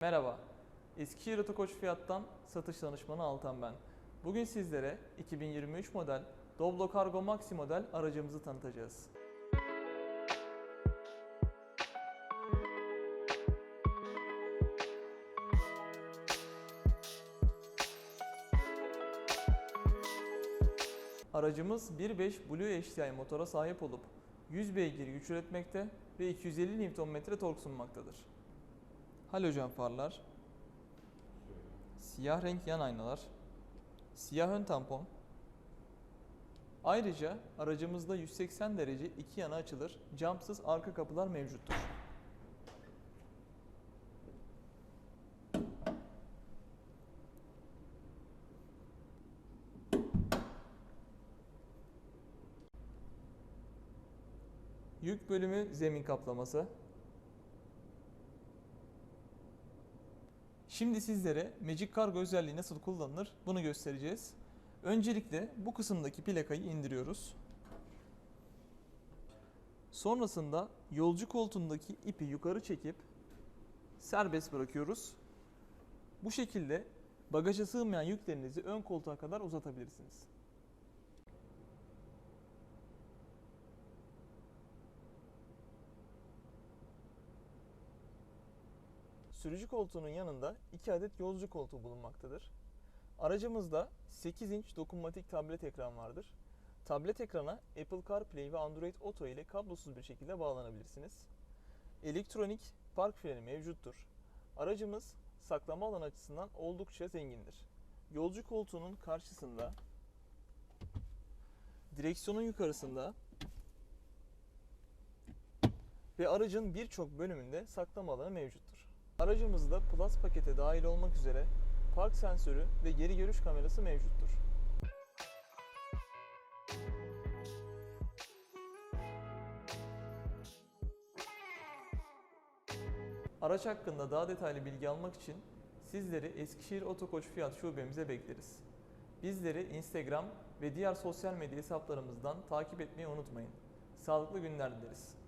Merhaba, Eskişehir Otokoç Fiyat'tan satış danışmanı Altan ben. Bugün sizlere 2023 model Doblo Cargo Maxi model aracımızı tanıtacağız. Aracımız 1.5 Blue HDI motora sahip olup 100 beygir güç üretmekte ve 250 Nm tork sunmaktadır. Halojen farlar, siyah renk yan aynalar, siyah ön tampon. Ayrıca aracımızda 180 derece iki yana açılır, camsız arka kapılar mevcuttur. Yük bölümü zemin kaplaması. Şimdi sizlere Magic Cargo özelliği nasıl kullanılır bunu göstereceğiz. Öncelikle bu kısımdaki plakayı indiriyoruz. Sonrasında yolcu koltuğundaki ipi yukarı çekip serbest bırakıyoruz. Bu şekilde bagaja sığmayan yüklerinizi ön koltuğa kadar uzatabilirsiniz. Sürücü koltuğunun yanında 2 adet yolcu koltuğu bulunmaktadır. Aracımızda 8 inç dokunmatik tablet ekran vardır. Tablet ekrana Apple CarPlay ve Android Auto ile kablosuz bir şekilde bağlanabilirsiniz. Elektronik park freni mevcuttur. Aracımız saklama alanı açısından oldukça zengindir. Yolcu koltuğunun karşısında direksiyonun yukarısında ve aracın birçok bölümünde saklama alanı mevcuttur. Aracımızda Plus pakete dahil olmak üzere park sensörü ve geri görüş kamerası mevcuttur. Araç hakkında daha detaylı bilgi almak için sizleri Eskişehir Otokoç Fiyat Şubemize bekleriz. Bizleri Instagram ve diğer sosyal medya hesaplarımızdan takip etmeyi unutmayın. Sağlıklı günler dileriz.